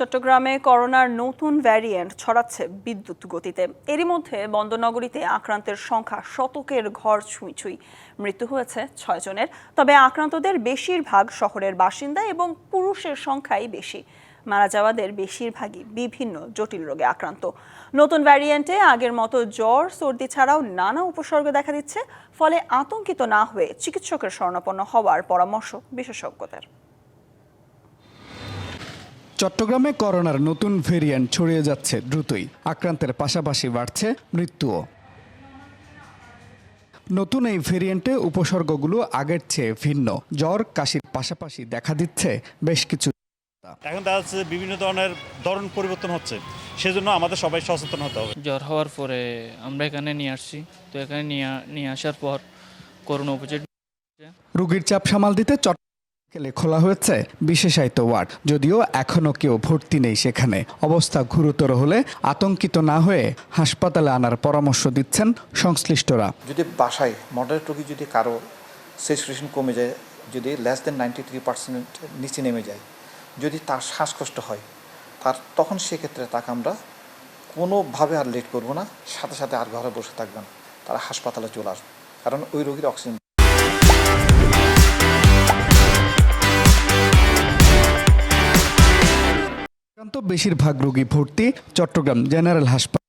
চট্টগ্রামে করোনার নতুন ভ্যারিয়েন্ট ছড়াচ্ছে বিদ্যুৎ গতিতে। এরই মধ্যে বন্দরনগরীতে আক্রান্তের সংখ্যা শতকের ঘর ছুঁই ছুঁই মৃত্যু হয়েছে ছয় জনের। তবে আক্রান্তদের বেশিরভাগ শহরের বাসিন্দা এবং পুরুষের সংখ্যাই বেশি। মারা যাওয়াদের বেশিরভাগই বিভিন্ন জটিল রোগে আক্রান্ত। নতুন ভ্যারিয়েন্টে আগের মতো জ্বর, সর্দি ছাড়াও নানা উপসর্গ দেখা দিচ্ছে। ফলে আতঙ্কিত না হয়ে চিকিৎসকের শরণাপন্ন হওয়ার পরামর্শ বিশেষজ্ঞদের। চট্টগ্রামে করোনার নতুন ভেরিয়েন্ট ছড়িয়ে যাচ্ছে দ্রুতই। আক্রান্তের পাশাপাশি বাড়ছে মৃত্যুও। নতুন এই ভেরিয়েন্টে উপসর্গগুলো আগের চেয়ে ভিন্ন। জ্বর কাশির পাশাপাশি দেখা দিচ্ছে বেশ কিছু। এখন দেখা যাচ্ছে বিভিন্ন ধরনের ধরন পরিবর্তন হচ্ছে। সেজন্য আমাদের সবাই সচেতন হতে হবে। জ্বর হওয়ার পরে আমরা এখানে নিয়ে আসছি। তো এখানে নিয়ে নিয়ে আসার পর করোনা উপচার রোগীর চাপ সামাল দিতে চট্টগ্রামে খোলা হয়েছে? বিশেষায়িত ওয়ার্ড। যদিও এখনও কেউ ভর্তি নেই সেখানে। অবস্থা গুরুতর হলে আতঙ্কিত না হয়ে হাসপাতালে আনার পরামর্শ দিচ্ছেন সংশ্লিষ্টরা। যদি বাসায় মডারেট রোগী যদি কারও স্যাচুরেশন কমে যায়, যদি less than ninety three percent নিচে নেমে যায়, যদি তার শ্বাসকষ্ট হয়, তার তখন সেক্ষেত্রে তাকে আমরা কোনোভাবে আর লেট করব না। সাথে সাথে আর ঘরে বসে থাকবেন তারা হাসপাতালে চলে আসবে। কারণ ওই রোগীর অক্সিজেন আক্রান্ত বেশিরভাগ রোগী ভর্তি চট্টগ্রাম জেনারেল হাসপাতাল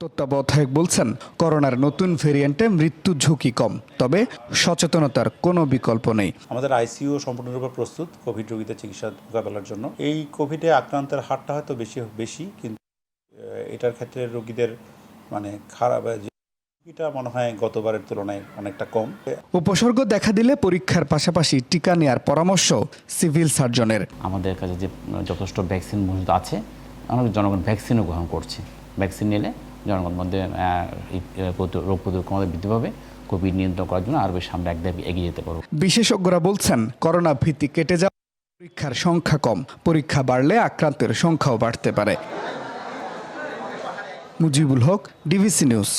তত্ত্বাবধায়ক বলছেন, করোনার নতুন ভেরিয়েন্টে মৃত্যু ঝুঁকি কম, তবে সচেতনতার কোনো বিকল্প নেই। আমাদের আইসিইউ সম্পূর্ণরূপে প্রস্তুত কোভিড রোগীদের চিকিৎসা মোকাবেলার জন্য। এই কোভিডে আক্রান্তের হারটা হয়তো বেশি বেশি, কিন্তু এটার ক্ষেত্রে রোগীদের মানে খারাপ ঝুঁকিটা মনে হয় গতবারের তুলনায় অনেকটা কম। উপসর্গ দেখা দিলে পরীক্ষার পাশাপাশি টিকা নেয়ার পরামর্শ সিভিল সার্জনের। আমাদের কাছে যে যথেষ্ট ভ্যাকসিন মজুদ আছে অনেক জনগণ ভ্যাকসিনও গ্রহণ করছে। ভ্যাকসিন নিলে জনগণের মধ্যে রোগ প্রতিরোধ ক্ষমতা বৃদ্ধি পাবে কোভিড নিয়ন্ত্রণ করার জন্য আরও বেশি আমরা এক ধাপ এগিয়ে যেতে পারব। বিশেষজ্ঞরা বলছেন করোনা ভীতি কেটে যাওয়া পরীক্ষার সংখ্যা কম পরীক্ষা বাড়লে আক্রান্তের সংখ্যাও বাড়তে পারে। Mujibul Haq DVC news.